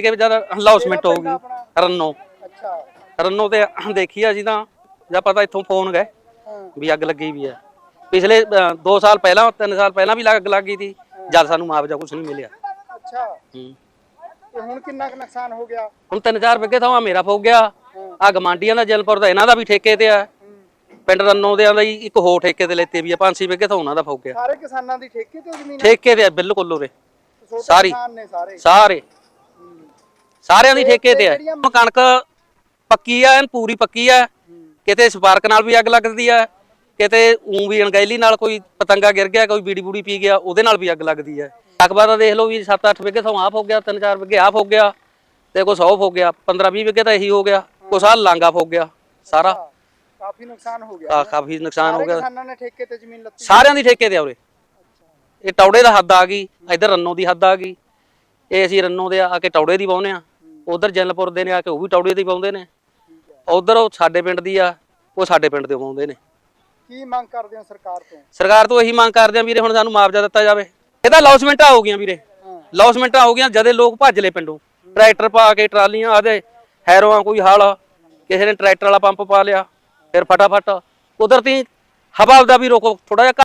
ਕਿ ਜਦ ਲੌਸਮੈਂਟ ਹੋ ਗਈ? ਰੰਨੋ। ਅੱਛਾ। ਰੰਨੋ ਤੇ ਦੇਖੀ ਆ ਜੀ ਤਾਂ ਜਾਂ ਪਤਾ ਇੱਥੋਂ ਫੋਨ ਗਏ ਵੀ ਅੱਗ ਲੱਗੀ ਵੀ ਹੈ ਪਿਛਲੇ 2 ਸਾਲ ਪਹਿਲਾਂ 3 ਸਾਲ ਪਹਿਲਾਂ ਵੀ ਅੱਗ ਲੱਗ ਗਈ ਸੀ ਜਦ ਸਾਨੂੰ ਮੁਆਵਜ਼ਾ ਕੁਝ ਨਹੀਂ ਮਿਲਿਆ। ਅੱਛਾ। ਹੂੰ। ਤੇ ਹੁਣ ਕਿੰਨਾ ਕੁ ਨੁਕਸਾਨ ਹੋ ਗਿਆ? ਹੁਣ 3-4 ਵਿਗੇ ਤਾਂ ਮੇਰਾ ਫੁੱਕ ਗਿਆ। ਆ ਗਮਾਂਡੀਆਂ ਦਾ ਜਲਪੁਰ ਦਾ ਇਹਨਾਂ ਦਾ ਵੀ ਠੇਕੇ ਤੇ ਆ। ਪਿੰਡ ਰੰਨੋ ਦੇ ਦਾ ਜੀ ਇੱਕ ਹੋਰ ਠੇਕੇ ਤੇ ਲੈਤੇ ਵੀ ਆ 5-6 ਵਿਗੇ ਤਾਂ ਉਹਨਾਂ ਦਾ ਫੁੱਕ ਗਿਆ। ਸਾਰੇ ਕਿਸਾਨਾਂ ਦੀ ਠੇਕੇ ਤੇ ਜ਼ਮੀਨ ਠੇਕੇ ਤੇ ਆ ਬਿਲਕੁਲ ਉਰੇ। ਸਾਰੇ। ਸਾਰੇ। ਸਾਰਿਆਂ ਦੀ ਠੇਕੇ ਤੇ ਹੁਣ ਕਣਕ ਪੱਕੀ ਆ ਐਨ ਪੂਰੀ ਪੱਕੀ ਆ। ਕਿਤੇ ਸਪਾਰਕ ਨਾਲ ਵੀ ਅੱਗ ਲੱਗਦੀ ਆ ਕਿਤੇ ਉਂ ਵੀ ਅਣਗਹਿਲੀ ਨਾਲ ਕੋਈ ਪਤੰਗਾ ਗਿਰ ਗਿਆ ਕੋਈ ਬੀੜੀ ਬੂੜੀ ਪੀ ਗਿਆ ਉਹਦੇ ਨਾਲ ਵੀ ਅੱਗ ਲੱਗਦੀ ਆ। ਅਖਬਾਰ ਦਾ ਦੇਖ ਲਓ ਵੀ 7-8 ਵਿਗੇ ਤੋਂ ਆਪ ਹੋ ਗਿਆ 3-4 ਵਿਗੇ ਆਪ ਹੋ ਗਿਆ ਤੇ ਕੁਛ ਉਹ ਹੋ ਗਿਆ 15-20 ਵਿਗੇ ਤਾਂ ਇਹੀ ਹੋ ਗਿਆ ਕੁਛ ਆ ਲਾਂਗਾ ਹੋ ਗਿਆ ਸਾਰਾ। ਕਾਫੀ ਨੁਕਸਾਨ ਹੋ ਗਿਆ। ਆ ਕਾਫੀ ਨੁਕਸਾਨ ਹੋ ਗਿਆ। ਕਿਸਾਨਾਂ ਨੇ ਠੇਕੇ ਤੇ ਜ਼ਮੀਨ ਲੱਤੀ। ਸਾਰਿਆਂ ਦੀ ਠੇਕੇ ਤੇ ਆ ਉਰੇ। ਇਹ ਟੌੜੇ ਦਾ ਹੱਦ ਆ ਗਈ ਇੱਧਰ ਰੰਨੋ ਦੀ ਹੱਦ ਆ ਗਈ। ਇਹ ਅਸੀਂ ਰੰਨੋ ਦੇ ਆ ਕੇ ਟੌੜੇ ਦੀ ਪਾਉਨੇ ਆ। ਉਧਰ ਜਨਲਪੁਰ ਦੇ ਨੇ ਆ ਕੇ ਉਹ ਵੀ ਟੌੜੇ ਦੀ ਪਾਉਂਦੇ ਨੇ। ਉਧਰ ਉਹ ਸਾਡੇ ਪਿੰਡ ਦੀ ਆ ਉਹ ਸਾਡੇ ਪਿੰਡ ਦੇ ਪਾਉਂਦੇ ਨੇ। ਕੀ ਮੰਗ ਕਰਦੇ ਹੋ ਸਰਕਾਰ ਤੋਂ? ਸਰਕਾਰ ਤੋਂ ਇਹੀ ਮੰਗ ਕਰਦੇ ਆ ਵੀਰੇ ਹੁਣ ਸਾਨੂੰ ਮੁਆਵਜ਼ਾ ਦਿੱਤਾ ਜਾਵੇ। ਇਹਦਾ ਲੌਸਮੈਂਟਾਂ ਹੋ ਗਈਆਂ ਵੀਰੇ। ਲੌਸਮੈਂਟਾਂ ਹੋ ਗਈਆਂ ਜਦੇ ਲੋਕ ਭੱਜ ਲਏ ਪਿੰਡੋਂ। ਟਰੈਕਟਰ ਪਾ ਕੇ ਟਰਾਲੀਆਂ ਆਦੇ ਹੈਰੋਆਂ ਕੋਈ ਹਾਲ ਕਿਸੇ ਨੇ ਟਰੈਕਟਰ ਵਾਲਾ ਪੰਪ ਪਾ ਲਿਆ ਫਿਰ ਫਟਾਫਟ। ਕੁਦਰਤੀ ਹਵਾ ਦਾ ਵੀ ਰੋਕੋ ਥੋੜਾ ਜਿਹਾ